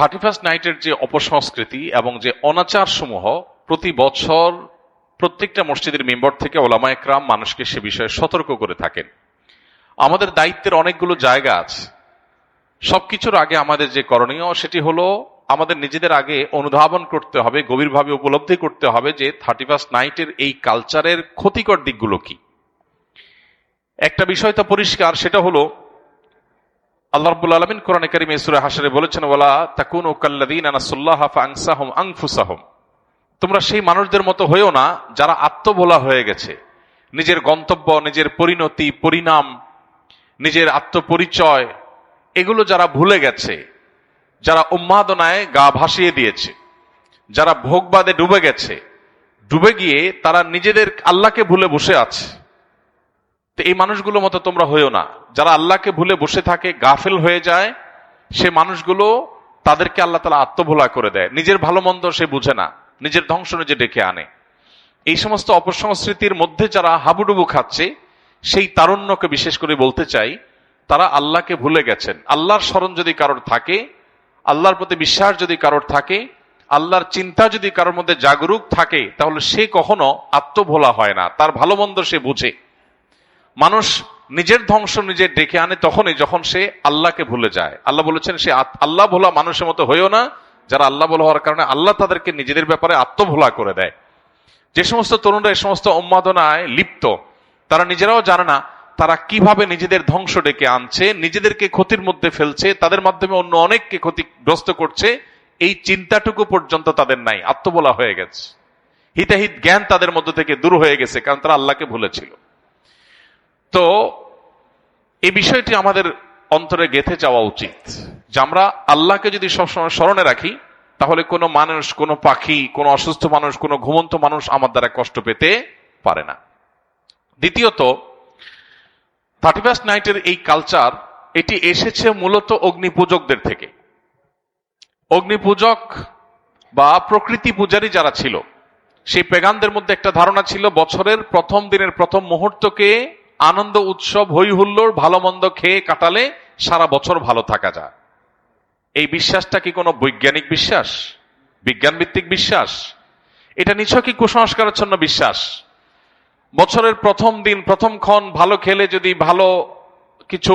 Thirty first নাইটের যে অপসংস্কৃতি এবং যে অনাচার সমূহ প্রতি বছর প্রত্যেকটা মসজিদের মেম্বর থেকে ওলামা একরাম মানুষকে সে বিষয়ে সতর্ক করে থাকেন। আমাদের দায়িত্বের অনেকগুলো জায়গা আছে। সবকিছুর আগে আমাদের যে করণীয় সেটি হলো আমাদের নিজেদের আগে অনুধাবন করতে হবে, গভীরভাবে উপলব্ধি করতে হবে যে থার্টি ফার্স্ট নাইটের এই কালচারের ক্ষতিকর দিকগুলো কি। একটা বিষয় তো পরিষ্কার, সেটা হলো আল্লাহ রাব্বুল আলামিন কোরআনে কারিমে সূরা হাশরে বলেছেন, ওয়ালা তাকুনু কাল্লাযীনা নাসাল্লাহা ফাআনসাহুম আনফুসাহুম। তোমরা সেই মানুষদের মতো হয়েও না যারা আত্মভোলা হয়ে গেছে। নিজের গন্তব্য, নিজের পরিণতি, পরিণাম, নিজের আত্মপরিচয়, এগুলো যারা ভুলে গেছে, যারা উন্মাদনায় গা ভাসিয়ে দিয়েছে, যারা ভোগবাদে ডুবে গেছে, ডুবে গিয়ে তারা নিজেদের আল্লাহকে ভুলে বসে আছে। তো এই মানুষগুলো মতো তোমরা হয়েও না। যারা আল্লাহকে ভুলে বসে থাকে, গাফেল হয়ে যায়, সে মানুষগুলো তাদেরকে আল্লাহ তালা আত্মভোলা করে দেয়। নিজের ভালো মন্দ সে বুঝে না। নিজের ধ্বংস নিজে ডেকে আনে। এই সমস্ত অপসংস্কৃতির মধ্যে যারা হাবুডুবু খাচ্ছে, সেই তারুণ্যকে বিশেষ করে বলতে চাই, তারা আল্লাহকে ভুলে গেছেন। আল্লাহর স্মরণ যদি কারোর থাকে, আল্লাহর প্রতি বিশ্বাস যদি কারোর থাকে, আল্লাহর চিন্তা যদি কারোর মধ্যে জাগরুক থাকে, তাহলে সে কখনো আত্মভোলা হয় না। তার ভালো মন্দ সে বুঝে। মানুষ নিজের ধ্বংস নিজে ডেকে আনে তখনই যখন সে আল্লাহকে ভুলে যায়। আল্লাহ বলেছেন, সে আল্লাহ ভোলা মানুষের মতো হয়েও না। যারা আল্লাহ ভোলা হওয়ার কারণে আল্লাহ তাদেরকে নিজেদের ব্যাপারে আত্মভোলা করে দেয়। যে সমস্ত তরুণরা এই সমস্ত উন্মাদনায় লিপ্ত, তারা নিজেরাও জানে না তারা কীভাবে নিজেদের ধ্বংস ডেকে আনছে, নিজেদেরকে ক্ষতির মধ্যে ফেলছে, তাদের মাধ্যমে অন্য অনেককে ক্ষতিগ্রস্ত করছে। এই চিন্তাটুকু পর্যন্ত তাদের নাই, আত্মবোলা হয়ে গেছে। হিতাহিত জ্ঞান তাদের মধ্য থেকে দূর হয়ে গেছে, কারণ তারা আল্লাহকে ভুলেছিল। তো এই বিষয়টি আমাদের অন্তরে গেথে যাওয়া উচিত যে আমরা আল্লাহকে যদি সবসময় স্মরণে রাখি, তাহলে কোনো মানুষ, কোনো পাখি, কোনো অসুস্থ মানুষ, কোনো ঘুমন্ত মানুষ আমার দ্বারা কষ্ট পেতে পারে না। দ্বিতীয়ত, থার্টি ফার্স্ট নাইটের এই কালচার, এটি এসেছে মূলত অগ্নিপূজকদের থেকে। অগ্নিপূজক বা প্রকৃতি পূজারী যারা ছিল, সেই পেগানদের মধ্যে একটা ধারণা ছিল, বছরের প্রথম দিনের প্রথম মুহূর্তকে আনন্দ উৎসব হই হুল্লোড়, ভালো মন্দ খেয়ে কাটালে সারা বছর ভালো থাকা যায়। এই বিশ্বাসটা কি কোনো বৈজ্ঞানিক বিশ্বাস? বিজ্ঞান ভিত্তিক বিশ্বাস? এটা নিছকই কুসংস্কারাচ্ছন্ন বিশ্বাস। বছরের প্রথম দিন, প্রথম ক্ষণ ভালো খেলে যদি ভালো কিছু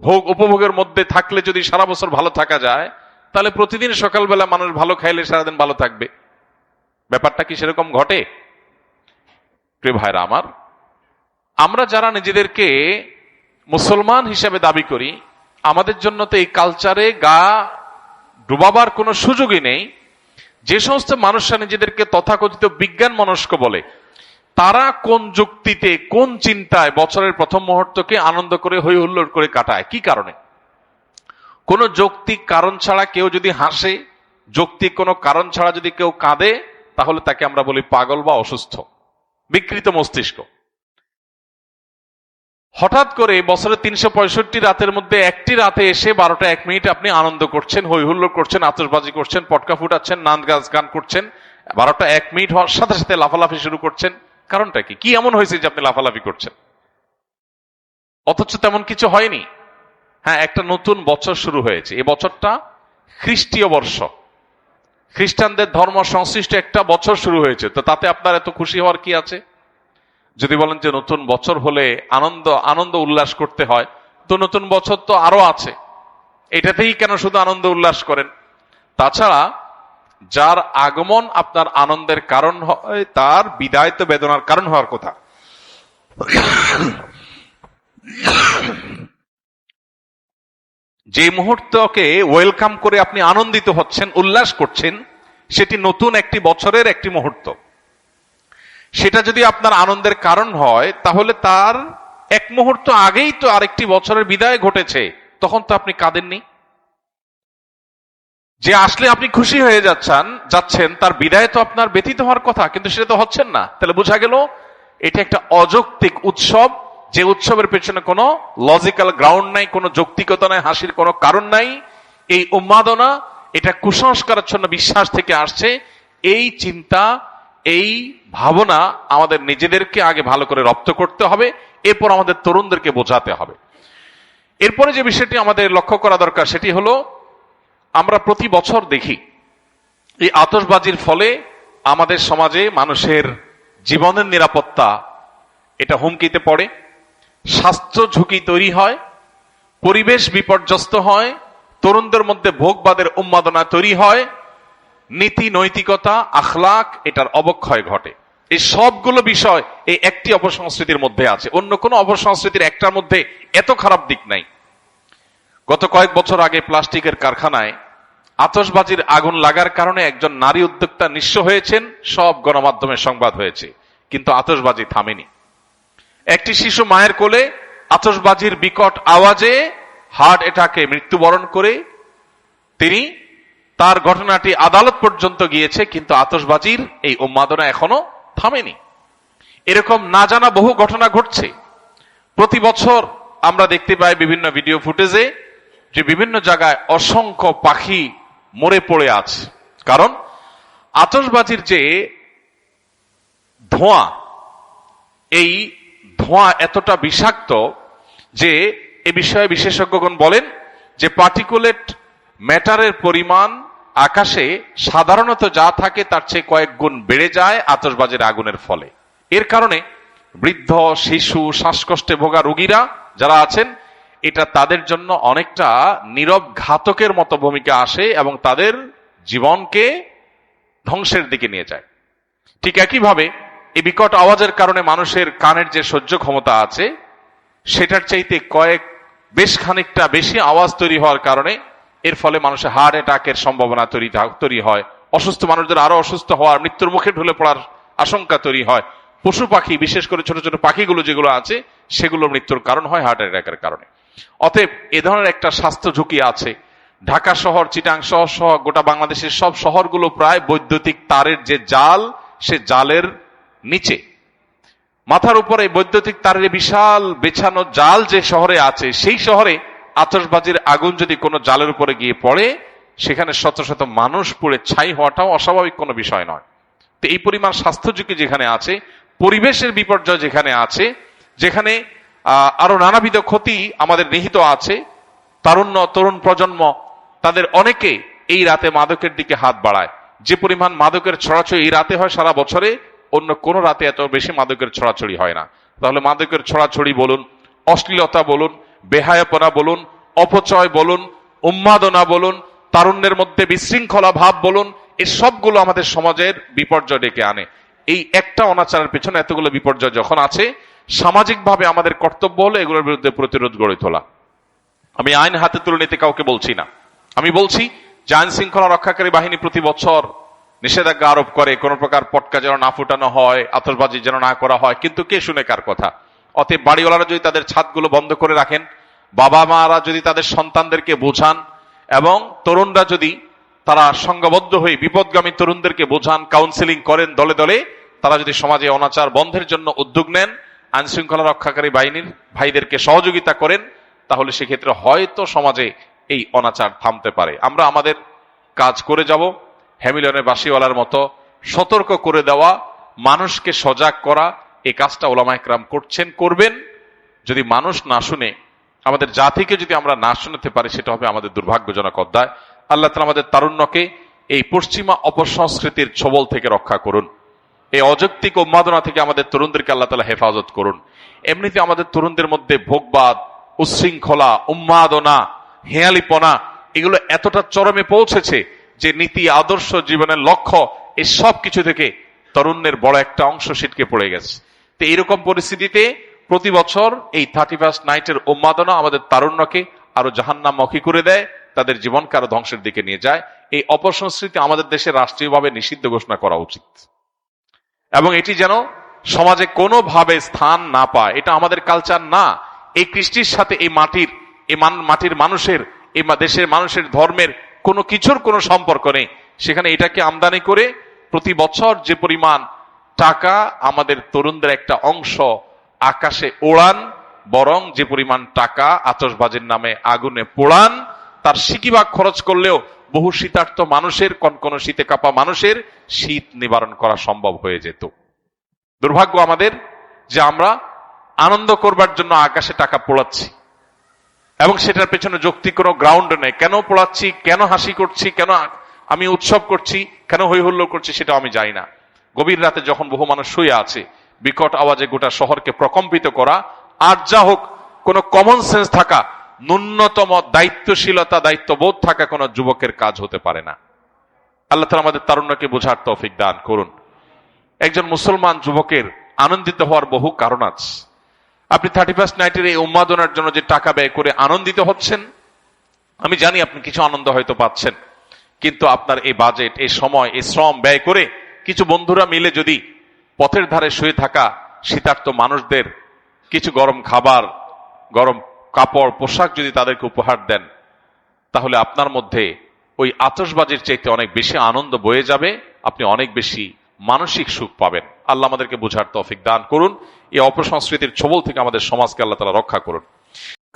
ভোগ উপভোগের মধ্যে থাকলে যদি সারা বছর ভালো থাকা যায়, তাহলে প্রতিদিন সকালবেলা মানুষ ভালো খাইলে সারাদিন ভালো থাকবে। ব্যাপারটা কি সেরকম ঘটে? প্রিয় ভাইরা আমার আমরা যারা নিজেদেরকে মুসলমান হিসেবে দাবি করি, আমাদের জন্য তো এই কালচারে গা ডুবাবার কোনো সুযোগই নেই। যে সমস্ত মানুষরা নিজেদেরকে তথাকথিত বিজ্ঞান মনস্ক বলে, তারা কোন যুক্তিতে, কোন চিন্তায় বছরের প্রথম মুহূর্তকে আনন্দ করে হই হুল্লোড় করে কাটায়? কি কারণে? কোন যৌক্তিক কারণ ছাড়া কেউ যদি হাসে, যৌক্তিক কোনো কারণ ছাড়া যদি কেউ কাঁদে, তাহলে তাকে আমরা বলি পাগল বা অসুস্থ। বিকৃত মস্তিষ্ক। হঠাৎ করে বছরের তিনশো পঁয়ষট্টি রাতের মধ্যে একটি রাতে এসে বারোটা এক মিনিট আপনি আনন্দ করছেন হই হুল্লোড় করছেন আতসবাজি করছেন, পটকা ফুটাচ্ছেন নান গাছ গান করছেন। বারোটা এক মিনিট হওয়ার সাথে সাথে লাফালাফি শুরু করছেন। কারণটা কি? কি এমন হয়েছে যে আপনি লাফালাফি করছেন? অথচ তেমন কিছু হয়নি। হ্যাঁ একটা নতুন বছর শুরু হয়েছে। এই বছরটা খ্রিস্টীয় বর্ষ। খ্রিস্টানদের ধর্ম সংশ্লিষ্ট একটা বছর শুরু হয়েছে। তো তাতে আপনার এত খুশি হওয়ার কি আছে? যদি বলেন যে নতুন বছর হলে আনন্দ আনন্দ উল্লাস করতে হয়, তো নতুন বছর তো আরও আছে। এটাতেই কেন শুধু আনন্দ উল্লাস করেন? তাছাড়া যার আগমন আপনার আনন্দের কারণ হয়, তার বিদায় তো বেদনার কারণ হওয়ার কথা। যে মুহূর্তকে ওয়েলকাম করে আপনি আনন্দিত হচ্ছেন, উল্লাস করছেন, সেটি নতুন একটি বছরের একটি মুহূর্ত। সেটা যদি আপনার আনন্দের কারণ হয়, তাহলে তার এক মুহূর্ত আগেই তো আরেকটি বছরের বিদায় ঘটেছে, তখন তো আপনি কাঁদেননি? যে আসলে আপনি খুশি হয়ে যাচ্ছেন যাচ্ছেন, তার বিদায় তো আপনার ব্যতীত হওয়ার কথা, কিন্তু সেটা তো হচ্ছেন না। তাহলে বোঝা গেল, এটা একটা অযৌক্তিক উৎসব, যে উৎসবের পেছনে কোনো লজিক্যাল গ্রাউন্ড নাই, কোনো যৌক্তিকতা নাই, হাসির কোনো কারণ নাই। এই উন্মাদনা, এটা কুসংস্কারাচ্ছন্ন বিশ্বাস থেকে আসছে। এই চিন্তা এই ভাবনা আমাদের নিজেদেরকে আগে ভালো করে রপ্ত করতে হবে, এরপর আমাদের তরুণদেরকে বোঝাতে হবে। এরপরে যে বিষয়টি আমাদের লক্ষ্য করা দরকার সেটি হলো, আমরা প্রতি বছর দেখি, এই আতশবাজির ফলে আমাদের সমাজে মানুষের জীবনের নিরাপত্তা, এটা হুমকিতে পড়ে, স্বাস্থ্য ঝুঁকি তৈরি হয়, পরিবেশ বিপর্যস্ত হয়, তরুণদের মধ্যে ভোগবাদের উন্মাদনা তৈরি হয় নীতি, নৈতিকতা, আখলাক, এটার অবক্ষয় ঘটে। এই সবগুলো বিষয় এই একটি অপসংস্কৃতির মধ্যে আছে। অন্য কোনো অপসংস্কৃতির একটার মধ্যে এত খারাপ দিক নাই। গত কয়েক বছর আগে প্লাস্টিকের কারখানায় আতশবাজির আগুন লাগার কারণে একজন নারী উদ্যোক্তা নিঃস্ব হয়েছেন, সব গণমাধ্যমে সংবাদ হয়েছে, কিন্তু আতশবাজি থামেনি। একটি শিশু মায়ের কোলে আতশবাজির বিকট আওয়াজে হার্ট অ্যাটাকে মৃত্যুবরণ করে তিনি তার ঘটনাটি আদালত পর্যন্ত গিয়েছে, কিন্তু আতসবাজির এই উন্মাদনা এখনও থামেনি। এরকম না জানা বহু ঘটনা ঘটছে। প্রতি বছর আমরা দেখতে পাই বিভিন্ন ভিডিও ফুটেজে যে বিভিন্ন জায়গায় অসংখ্য পাখি মরে পড়ে আছে। কারণ আতশবাজির যে ধোঁয়া, এই ধোঁয়া এতটা বিষাক্ত যে এ বিষয়ে বিশেষজ্ঞগণ বলেন যে পার্টিকুলেট ম্যাটারের পরিমাণ আকাশে সাধারণত যা থাকে তার চেয়ে কয়েক গুণ বেড়ে যায় আতশবাজির আগুনের ফলে। এর কারণে বৃদ্ধ, শিশু, শ্বাসকষ্টে ভোগা রোগীরা যারা আছেন, এটা তাদের জন্য অনেকটা নীরব ঘাতকের মতো ভূমিকা আসে এবং তাদের জীবনকে ধ্বংসের দিকে নিয়ে যায়। ঠিক একইভাবে এই বিকট আওয়াজের কারণে মানুষের কানের যে সহ্য ক্ষমতা আছে, সেটার চাইতে কয়েক, বেশ খানিকটা বেশি আওয়াজ তৈরি হওয়ার কারণে এর ফলে মানুষের হার্ট অ্যাটাকের সম্ভাবনা তৈরি তৈরি হয়। অসুস্থ মানুষদের আরও অসুস্থ হওয়ার মৃত্যুর মুখে ঢলে পড়ার আশঙ্কা তৈরি হয়। পশু পাখি, বিশেষ করে ছোট ছোট পাখিগুলো যেগুলো আছে, সেগুলো মৃত্যুর কারণ হয় হার্ট অ্যাটাকের কারণে। অতএব এ ধরনের একটা স্বাস্থ্য ঝুঁকি আছে। ঢাকা শহর, চিটাং শহর সহ গোটা বাংলাদেশের সব শহরগুলো প্রায় বৈদ্যুতিক তারের যে জাল, সে জালের নিচে। মাথার উপরে বৈদ্যুতিক তারের বিশাল বেছানো জাল যে শহরে আছে, সেই শহরে আতশবাজির আগুন যদি কোনো জালের উপরে গিয়ে পড়ে, সেখানে শত শত মানুষ পুড়ে ছাই হওয়াটাও অস্বাভাবিক কোনো বিষয় নয়। তো এই পরিমাণ স্বাস্থ্য ঝুঁকি যেখানে আছে, পরিবেশের বিপর্যয় যেখানে আছে, যেখানে আরও নানাবিধ ক্ষতি আমাদের নিহিত আছে, তারুণ্য, তরুণ প্রজন্ম, তাদের অনেকে এই রাতে মাদকের দিকে হাত বাড়ায়। যে পরিমাণ মাদকের ছড়াছড়ি এই রাতে হয় সারা বছরে, অন্য কোন রাতে এত বেশি মাদকের ছড়াছড়ি হয় না। তাহলে মাদকের ছড়াছড়ি বলুন, অশ্লীলতা বলুন বেহায়াপনা বলুন, অপচয় বলুন, উন্মাদনা বলুন, তারুণ্যের মধ্যে বিশৃঙ্খলা ভাব বলুন এই সবগুলো আমাদের সমাজের বিপর্যয় ডেকে আনে। এই একটা অনাচারের পেছনে এতগুলো বিপর্যয় যখন আছে, সামাজিকভাবে আমাদের কর্তব্য হলো এগুলোর বিরুদ্ধে প্রতিরোধ গড়ে তোলা। আমি আইন হাতে তুলে নিতে কাউকে বলছি না। আমি বলছি যে আইন শৃঙ্খলা রক্ষাকারী বাহিনী প্রতি বছর নিষেধাজ্ঞা আরোপ করে, কোন প্রকার পটকা যেন না ফুটানো হয়, আতশবাজি যেন না করা হয়, কিন্তু কে শুনে কার কথা? অতএব বাড়িওয়ালারা যদি তাদের ছাদগুলো বন্ধ করে রাখেন বাবা মারা যদি তাদের সন্তানদেরকে বোঝান, এবং তরুণরা যদি তারা সংঘবদ্ধ হয়ে বিপদগামী তরুণদেরকে বোঝান কাউন্সিলিং করেন দলে দলে, তারা যদি সমাজে অনাচার বন্ধের জন্য উদ্যোগ নেন আইন শৃঙ্খলা রক্ষাকারী বাহিনীর ভাইদেরকে সহযোগিতা করেন, তাহলে সেক্ষেত্রে হয়তো সমাজে এই অনাচার থামতে পারে। আমরা আমাদের কাজ করে যাব, হ্যামিলনের বাসিওয়ালার মতো সতর্ক করে দেওয়া, মানুষকে সজাগ করা এই কাজটা ওলামা একরাম করছেন, করবেন। যদি মানুষ না শুনে, আমাদের জাতিকে যদি আমরা না শুনতে পারি, সেটা হবে আমাদের দুর্ভাগ্যজনক অধ্যায়। আল্লাহ তালা আমাদের তারুণ্যকে এই পশ্চিমা অপসংস্কৃতির ছবল থেকে রক্ষা করুন। এই অযৌক্তিক উন্মাদনা থেকে আমাদের তরুণদেরকে আল্লাহ তালা হেফাজত করুন। এমনিতে আমাদের তরুণদের মধ্যে ভোগবাদ উচ্ছৃঙ্খলা উন্মাদনা, হেয়ালিপনা, এগুলো এতটা চরমে পৌঁছেছে যে নীতি, আদর্শ জীবনের লক্ষ্য এই সব কিছু থেকে তরুণের বড় একটা অংশ ছিটকে পড়ে গেছে। তো এইরকম পরিস্থিতিতে প্রতি বছর এই থার্টি ফার্স্ট নাইটের উন্মাদনা আমাদের তারুণ্যকে আরও জাহান্নামুখী করে দেয়, তাদের জীবনকে আরও ধ্বংসের দিকে নিয়ে যায়। এই অপসংস্কৃতি আমাদের দেশে রাষ্ট্রীয়ভাবে নিষিদ্ধ ঘোষণা করা উচিত। এবং এটি যেন সমাজে কোনোভাবে স্থান না পায়, এটা আমাদের কালচার না। এই কৃষ্টির সাথে এই মাটির এই মাটির মানুষের, এই দেশের মানুষের ধর্মের কোনো কিছুর কোনো সম্পর্ক নেই। সেখানে এটাকে আমদানি করে প্রতি বছর যে পরিমাণ টাকা আমাদের তরুণদের একটা অংশ আকাশে ওড়ান, বরং যে পরিমাণ টাকা আতশবাজির নামে আগুনে পোড়ান, তার সিকিবাগ খরচ করলেও বহু শীতার্থ মানুষের, কনকন শীতে কাপা মানুষের শীত নিবারণ করা সম্ভব হয়ে যেত। দুর্ভাগ্য আমাদের যে আমরা আনন্দ করবার জন্য আকাশে টাকা পোড়াচ্ছি, এবং সেটার পেছনে যৌক্তিক কোনো গ্রাউন্ড নেই। কেন পোড়াচ্ছি, কেন হাসি করছি, কেন আমি উৎসব করছি, কেন হই হুল্লোড় করছি সেটা আমি জানি না। গভীর রাতে যখন বহু মানুষ শুয়ে আছে, বিকট আওয়াজে গোটা শহরকে প্রকম্পিত করা, আর যা হোক, কোনো কমন সেন্স থাকা, ন্যূনতম দায়িত্বশীলতা, দায়িত্ববোধ থাকা কোনো যুবকের কাজ হতে পারে না। আল্লাহ তালা আমাদের তারুণ্যকে বোঝার তৌফিক দান করুন। একজন মুসলমান যুবকের আনন্দিত হওয়ার বহু কারণ আছে। আপনি থার্টি ফার্স্ট নাইটের এই উন্মাদনার জন্য যে টাকা ব্যয় করে আনন্দিত হচ্ছেন, আমি জানি আপনি কিছু আনন্দ হয়তো পাচ্ছেন। কিন্তু আপনার এই বাজেট, এই সময়, এই শ্রম ব্যয় করে কিছু বন্ধুরা মিলে যদি পথের ধারে শুয়ে থাকা শীতার্থ মানুষদের কিছু গরম খাবার, গরম কাপড়, পোশাক যদি তাদেরকে উপহার দেন, তাহলে আপনার মধ্যে ওই আতসবাজির চাইতে অনেক বেশি আনন্দ বয়ে যাবে, আপনি অনেক বেশি মানসিক সুখ পাবেন। আল্লাহ আমাদেরকে বোঝার তৌফিক দান করুন। এই অপসংস্কৃতির ছবল থেকে আমাদের সমাজকে আল্লাহ তালা রক্ষা করুন।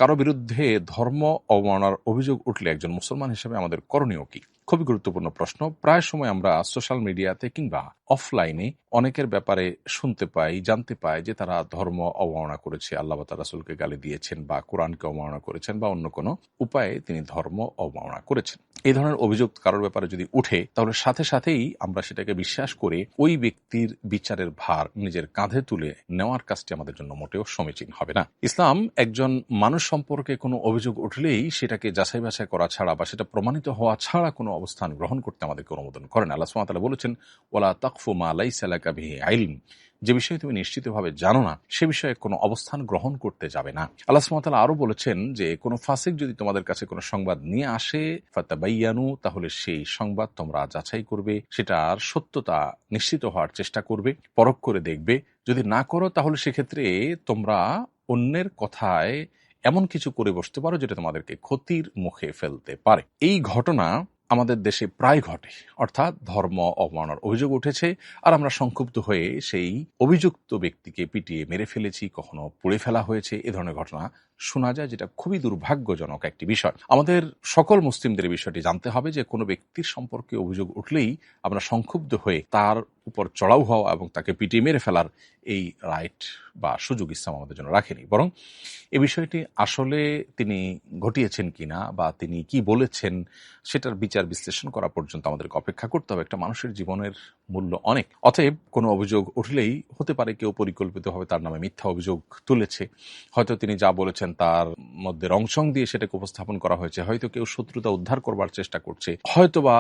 কারও বিরুদ্ধে ধর্ম অবমাননার অভিযোগ উঠলে একজন মুসলমান হিসেবে আমাদের করণীয় কি? খুবই গুরুত্বপূর্ণ প্রশ্ন। প্রায় সময় আমরা সোশ্যাল মিডিয়াতে কিংবা অফলাইনে অনেকের ব্যাপারে শুনতে পাই, জানতে পাই যে তারা ধর্ম অবমাননা করেছে, আল্লাহ রাসুলকে গালি দিয়েছেন বা কোরআনকে অবমাননা করেছেন বা অন্য কোনো উপায়ে তিনি ধর্ম অবমাননা করেছেন। এই ধরনের অভিযোগ কারোর ব্যাপারে যদি উঠে, তাহলে সাথে সাথেই আমরা সেটাকে বিশ্বাস করে ওই ব্যক্তির বিচারের ভার নিজের কাঁধে তুলে নেওয়ার কাজটি আমাদের জন্য মোটেও সমীচীন হবে না। ইসলাম একজন মানুষ সম্পর্কে কোনো অভিযোগ উঠলেই সেটাকে যাচাই বাছাই করা ছাড়া বা সেটা প্রমাণিত হওয়া ছাড়া কোনো অবস্থান গ্রহণ করতে আমাদেরকে অনুমোদন করেন। আল্লাহ সুমাতালা বলেছেন ওলা তাকফু মা আইলিম যে বিষয়ে তুমি নিশ্চিতভাবে জানো না, সে বিষয়ে কোনো অবস্থান গ্রহণ করতে যাবে না। আল্লাহ সুমতাল আরও বলেছেন যে, কোনো ফাসিক যদি তোমাদের কাছে কোনো সংবাদ নিয়ে আসে, ফাতাবাইয়ানু, তাহলে সেই সংবাদ তোমরা যাচাই করবে, সেটার সত্যতা নিশ্চিত হওয়ার চেষ্টা করবে, পরখ করে দেখবে। যদি না করো, তাহলে সেক্ষেত্রে তোমরা অন্যের কথায় এমন কিছু করে বসতে পারো, যেটা তোমাদেরকে ক্ষতির মুখে ফেলতে পারে। এই ঘটনা আমাদের দেশে প্রায় ঘটে, অর্থাৎ ধর্ম অবমাননার অভিযোগ উঠেছে, আর আমরা সংক্ষুব্ধ হয়ে সেই অভিযুক্ত ব্যক্তিকে পিটিয়ে মেরে ফেলেছি, কখনো পুড়ে ফেলা হয়েছে, এ ধরনের ঘটনা শোনা যায়, যেটা খুবই দুর্ভাগ্যজনক একটি বিষয়। আমাদের সকল মুসলিমদের বিষয়টি জানতে হবে যে কোনো ব্যক্তির সম্পর্কে অভিযোগ উঠলেই আমরা সংক্ষুব্ধ হয়ে তার উপর চড়াও হওয়া এবং তাকে পিটিয়ে মেরে ফেলার এই রাইট বা সুযোগ ইসলাম আমাদের জন্য রাখেনি। বরং এ বিষয়টি আসলে তিনি ঘটিয়েছেন কিনা বা তিনি কি বলেছেন, সেটার বিচার বিশ্লেষণ করা পর্যন্ত আমাদেরকে অপেক্ষা করতে হবে। একটা মানুষের জীবনের মূল্য অনেক। অতএব কোনো অভিযোগ উঠলেই হতে পারে কেউ পরিকল্পিতভাবে তার নামে মিথ্যা অভিযোগ তুলেছে। হয়তো তিনি যা বলেছেন তার মধ্যে রংসং দিয়ে সেটাকে উপস্থাপন করা হয়েছে। হয়তো কেউ শত্রুতা উদ্ধার করবার চেষ্টা করছে। হয়তোবা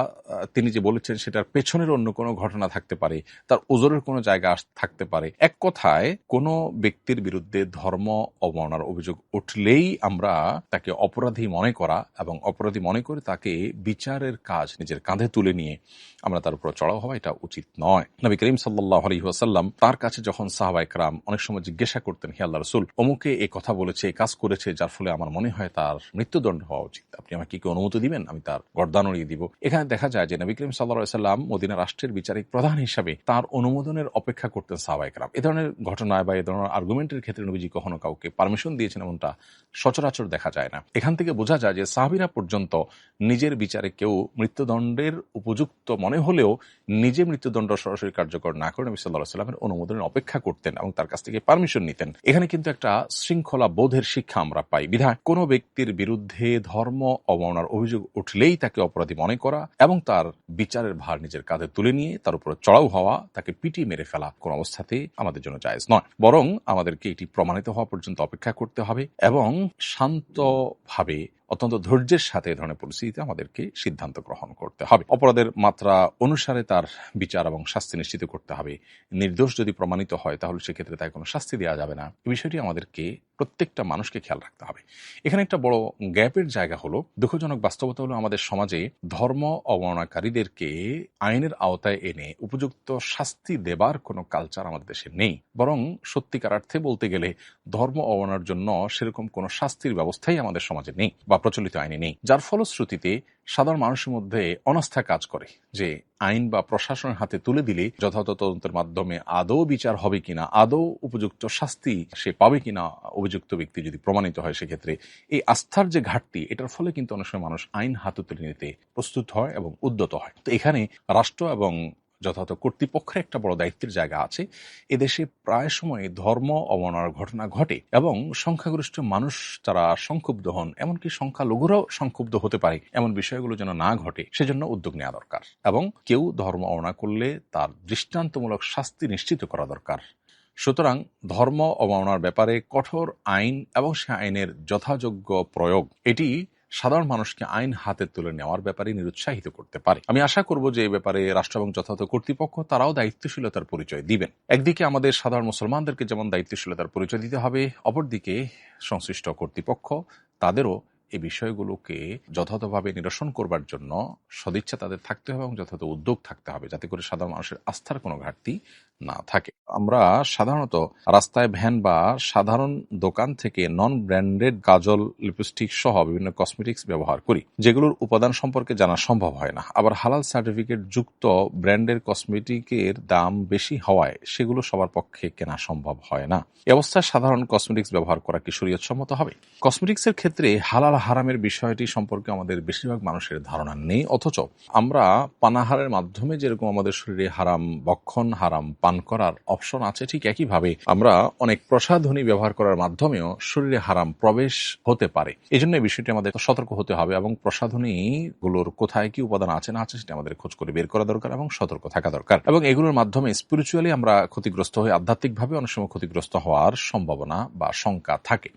তিনি যে বলেছেন সেটার পেছনের অন্য কোনো ঘটনা থাকতে পারে, তার ওজোরের কোনো জায়গা থাকতে পারে। এক কথায়, কোনো ব্যক্তির বিরুদ্ধে ধর্ম অবমাননার অভিযোগ উঠলেই আমরা তাকে অপরাধী মনে করা এবং অপরাধী মনে করে তাকে বিচারের কাজ নিজের কাঁধে তুলে নিয়ে আমরা তার উপর চড়াও হওয়া এটা উচিত। নয়। নবী করিম সাল্লাহ আলী ওয়াসাল্লাম তার কাছে যখন সাহাবাই ক্রাম অনেক সময় জিজ্ঞাসা করতেন, হি আল্লাহ রসুল, অমুকে এই কথা বলেছে কাজ করেছে, যার ফলে আমার মনে হয় তার মৃত্যুদণ্ড হওয়া উচিত। আপনি আমাকে কি অনুমতি দিবেন? আমি তার গর্দান উড়িয়ে দিব। এখানে দেখা যায় যে নবী করিম সাল্লাহ সাল্লাম মদিনা রাষ্ট্রের বিচারিক প্রধান হিসাবে তার অনুমোদনের অপেক্ষা করতেন সাহাবাই ক্রাম। এ ধরনের ঘটনায় বা এ ধরনের আর্গুমেন্টের ক্ষেত্রে নবীজি কখনো কাউকে পারমিশন দিয়েছেন এমনটা সচরাচর দেখা যায় না। এখান থেকে বোঝা যায় যে সাহাবিরা পর্যন্ত নিজের বিচারে কেউ মৃত্যুদণ্ডের উপযুক্ত মনে হলেও নিজে মৃত্যুদণ্ড সরাসরি কার্যকর না করে নবী সাল্লাহ সাল্লামের অনুমোদনের অপেক্ষা করতেন এবং তার কাছ থেকে পারমিশন নিতেন। এখানে কিন্তু একটা শৃঙ্খলা বোধের শিক্ষা আমরা পাই। বিধায় কোনো ব্যক্তির বিরুদ্ধে ধর্ম অবমাননার অভিযোগ উঠলেই তাকে অপরাধী মনে করা এবং তার বিচারের ভার নিজের কাঁধে তুলে নিয়ে তার উপর চড়াও হওয়া, তাকে পিটিয়ে মেরে ফেলা কোন অবস্থাতে আমাদের জন্য জায়েজ নয়। বরং আমাদেরকে এটি প্রমাণিত হওয়া পর্যন্ত অপেক্ষা করতে হবে এবং শান্তভাবে অত্যন্ত ধৈর্যের সাথে এ ধরনের পরিস্থিতিতে আমাদেরকে সিদ্ধান্ত গ্রহণ করতে হবে। অপরাধের মাত্রা অনুসারে তার বিচার এবং শাস্তি নিশ্চিত করতে হবে। নির্দোষ যদি প্রমাণিত হয়, তাহলে সেক্ষেত্রে তাই কোনো শাস্তি দেওয়া যাবে না। বিষয়টি আমাদেরকে প্রত্যেকটা মানুষকে খেয়াল রাখতে হবে। এখানে একটা বড় গ্যাপের জায়গা হলো, দুঃখজনক বাস্তবতা হলো আমাদের সমাজে ধর্ম অবমাননাকারীদেরকে আইনের আওতায় এনে উপযুক্ত শাস্তি দেবার কোনো কালচার আমাদের দেশে নেই। বরং সত্যিকার অর্থে বলতে গেলে ধর্ম অবমাননার জন্য সেরকম কোনো শাস্তির ব্যবস্থাই আমাদের সমাজে নেই। বা প্রচলিত আইনে নেই, যার ফলশ্রুতিতে সাধারণ মানুষের মধ্যে অনাস্থা কাজ করে যে আইন বা প্রশাসনের হাতে তুলে দিলে যথাযথ তদন্তের মাধ্যমে আদৌ বিচার হবে কিনা, আদৌ উপযুক্ত শাস্তি সে পাবে কিনা অভিযুক্ত ব্যক্তি যদি প্রমাণিত হয় সেক্ষেত্রে এই আস্থার যে ঘাটতি, এটার ফলে কিন্তু অনেক সময় মানুষ আইন হাতে তুলে নিতে প্রস্তুত হয় এবং উদ্যত হয়। তো এখানে রাষ্ট্র এবং যথাযথ কর্তৃপক্ষের একটা বড় দায়িত্বের জায়গা আছে। এদেশে প্রায় সময় ধর্ম অবমাননার ঘটনা ঘটে এবং সংখ্যাগরিষ্ঠ মানুষ তারা সংক্ষুব্ধ হন, এমনকি সংখ্যালঘুরাও সংক্ষুব্ধ হতে পারে এমন বিষয়গুলো যেন না ঘটে, সেজন্য উদ্যোগ নেওয়া দরকার এবং কেউ ধর্ম অবমাননা করলে তার দৃষ্টান্তমূলক শাস্তি নিশ্চিত করা দরকার। সুতরাং ধর্ম অবমাননার ব্যাপারে কঠোর আইন এবং সে আইনের যথাযোগ্য প্রয়োগ, এটি সাধারণ মানুষকে আইন হাতে তুলে নেওয়ার ব্যাপারে নিরুৎসাহিত করতে পারে। আমি আশা করব যে এই ব্যাপারে রাষ্ট্র এবং যথাযথ কর্তৃপক্ষ তারাও দায়িত্বশীলতার পরিচয় দিবেন। একদিকে আমাদের সাধারণ মুসলমানদেরকে যেমন দায়িত্বশীলতার পরিচয় দিতে হবে, অপরদিকে সংশ্লিষ্ট কর্তৃপক্ষ তাদেরও এই বিষয়গুলোকে যথাযথভাবে নিরসন করবার জন্য সদিচ্ছা তাদের থাকতে হবে এবং যথাযথ উদ্যোগ থাকতে হবে, যাতে করে সাধারণ মানুষের আস্থার কোনো ঘাটতি না, থাকে। আমরা সাধারণত রাস্তায় ভ্যান বা সাধারণ দোকান থেকে নন ব্র্যান্ডেড কাজল লিপস্টিক সহ বিভিন্ন কসমেটিক্স ব্যবহার করি, যেগুলোর উপাদান সম্পর্কে জানা সম্ভব হয় না। আবার হালাল সার্টিফিকেট যুক্ত ব্র্যান্ডের কসমেটিকের দাম বেশি হওয়ায় সেগুলো সবার পক্ষে কেনা সম্ভব হয় না। অবস্থায় সাধারণ কসমেটিক্স ব্যবহার করা কি শরীয়তসম্মত হবে? কসমেটিক্সের ক্ষেত্রে হালাল হারামের বিষয়টি সম্পর্কে আমাদের বেশিরভাগ মানুষের ধারণা নেই, অথচ আমরা পানাহারের মাধ্যমে যেরকম আমাদের শরীরে হারাম বক্ষণ, হারাম পান করার অপশন আছে ঠিক একইভাবে আমরা অনেক প্রসাধনী ব্যবহার করার মাধ্যমেও শরীরে হারাম প্রবেশ হতে পারে। এই জন্য এই বিষয়টি আমাদের সতর্ক হতে হবে এবং প্রসাধনী গুলোর কোথায় কি উপাদান আছে না আছে সেটা আমাদের খোঁজ করে বের করা দরকার এবং সতর্ক থাকা দরকার। এবং এগুলোর মাধ্যমে স্পিরিচুয়ালি আমরা ক্ষতিগ্রস্ত হয়ে আধ্যাত্মিকভাবে অনেক সময় ক্ষতিগ্রস্ত হওয়ার সম্ভাবনা বা শঙ্কা থাকে।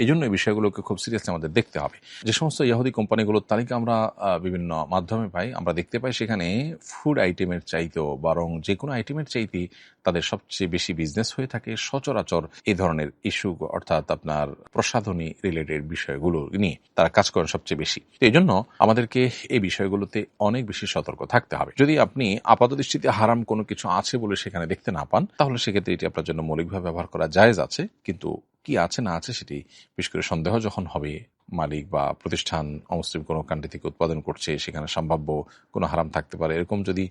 এই জন্য এই বিষয়গুলোকে খুব সিরিয়াসলি আমাদের দেখতে হবে। যে সমস্ত ইয়াহুদি কোম্পানিগুলোর তালিকা আমরা বিভিন্ন মাধ্যমে পাই, আমরা দেখতে পাই সেখানে ফুড আইটেমের চাইতেও বরং যে কোনো আইটেমের চাইতে তাদের সবচেয়ে বেশি বিজনেস হয়ে থাকে। সচরাচর এই ধরনের ইস্যু অর্থাৎ আপনার প্রসাধনী রিলেটেড বিষয়গুলো নিয়ে তারা কাজ করেন সবচেয়ে বেশি। এই জন্য আমাদেরকে এই বিষয়গুলোতে অনেক বেশি সতর্ক থাকতে হবে। যদি আপনি আপাত দৃষ্টিতে হারাম কোনো কিছু আছে বলে সেখানে দেখতে না পান, তাহলে সেক্ষেত্রে এটি আপনার জন্য মৌলিকভাবে ব্যবহার করা জায়েজ আছে। কিন্তু কি আছে, না আছে সেটি বিশেষ করে সন্দেহ যখন হবে, মালিক বা প্রতিষ্ঠান অমুসলিম কোনো কান্ট্রি থেকে উৎপাদন করছে, সেখানে সম্ভাব্য কোনো হারাম থাকতে পারে, এরকম যদি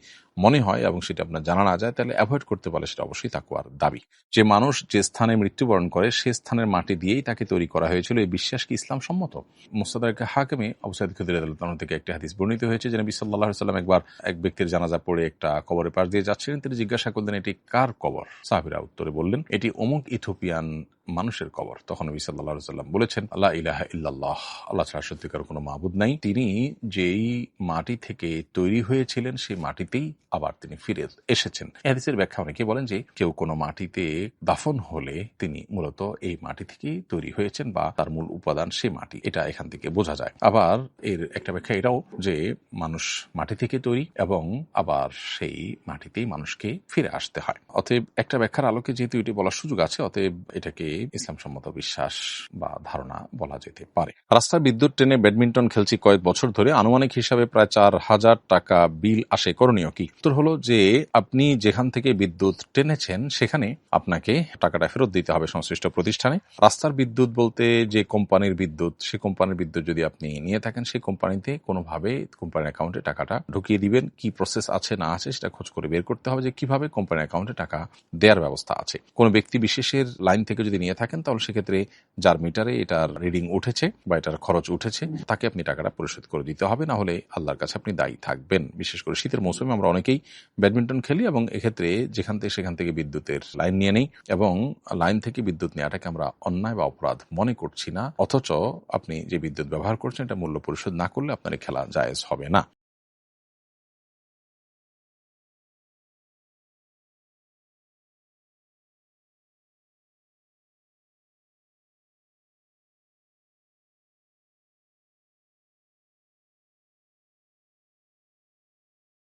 মনে হয় এবং সেটা আপনার জানা না যায়, তাহলে অ্যাভয়েড করতে পারলে সেটা অবশ্যই তাকুয়ার দাবি। যে মানুষ যে স্থানে মৃত্যুবরণ করে, সে স্থানের মাটি দিয়েই তাকে তৈরি করা হয়েছিল, এই বিশ্বাস কি ইসলাম সম্মত মুস্তাদারকে হাকিমে অবসাদ খুদির থেকে একটি হাদিস বর্ণিত হয়েছে যে নবী সাল্লাম একবার এক ব্যক্তির জানাজা পড়ে একটা কবরের পাশ দিয়ে যাচ্ছিলেন, তিনি জিজ্ঞাসা করলেন, এটি কার কবর? সাহাবিরা উত্তরে বললেন, এটি অমুক ইথোপিয়ান মানুষের কবর। তখন নবী সাল্লাহ সাল্লাম বলেছেন আল্লাহ ইলাহা ইল্লাল্লাহ, আল্লাহ ছাড়া সত্যিকার কোনো মাহবুদ নাই। তিনি যেই মাটি থেকে তৈরি হয়েছিলেন, সেই মাটিতেই আবার তিনি ফিরে এসেছেন। এহাদিসের ব্যাখ্যা অনেকে বলেন যে, কেউ কোনো মাটিতে দাফন হলে তিনি মূলত এই মাটি থেকেই তৈরি হয়েছেন বা তার মূল উপাদান সে মাটি। এটা এখান থেকে বোঝা যায়। আবার এর একটা ব্যাখ্যা এটাও যে, মানুষ মাটি থেকে তৈরি এবং আবার সেই মাটিতেই মানুষকে ফিরে আসতে হয়। অতএব একটা ব্যাখ্যার আলোকে যেহেতু এটি বলার সুযোগ আছে, অতএব এটাকে ইসলাম সম্মত বিশ্বাস বা ধারণা বলা যেতে পারে। রাস্তার বিদ্যুৎ, ট্রেনে ব্যাডমিন্টন খেলছি কয়েক বছর ধরে। আনুমানিক হিসাবে প্রায় চার হাজার টাকা বিল আসে। করণীয় কি? উত্তর হলো যে, আপনি যেখান থেকে বিদ্যুৎ টেনেছেন, সেখানে আপনাকে টাকাটা ফেরত দিতে হবে সংশ্লিষ্ট প্রতিষ্ঠানে। রাস্তার বিদ্যুৎ বলতে যে কোম্পানির বিদ্যুৎ, সে কোম্পানির বিদ্যুৎ যদি আপনি নিয়ে থাকেন সেই কোম্পানিতে কোনোভাবে কোম্পানির অ্যাকাউন্টে টাকাটা ঢুকিয়ে দিবেন। কি প্রসেস আছে, না আছে, সেটা খোঁজ করে বের করতে হবে যে কীভাবে কোম্পানির অ্যাকাউন্টে টাকা দেওয়ার ব্যবস্থা আছে। কোনো ব্যক্তি বিশেষের লাইন থেকে যদি নিয়ে থাকেন, তাহলে সেক্ষেত্রে যার মিটারে এটার রিডিং উঠেছে বা এটার খরচ উঠেছে, তাকে আপনি টাকাটা পরিশোধ করে দিতে হবে, না হলে আল্লাহর কাছে আপনি দায়ী থাকবেন। বিশেষ করে শীতের মৌসুমে আমরা অনেকেই ব্যাডমিন্টন খেলি এবং এক্ষেত্রে যেখান থেকে সেখান থেকে বিদ্যুতের লাইন নিয়ে নেই এবং লাইন থেকে বিদ্যুৎ নেওয়াটাকে আমরা অন্যায় বা অপরাধ মনে করছি না, অথচ আপনি যে বিদ্যুৎ ব্যবহার করছেন, এটা মূল্য পরিশোধ না করলে আপনার খেলা জায়েজ হবে না।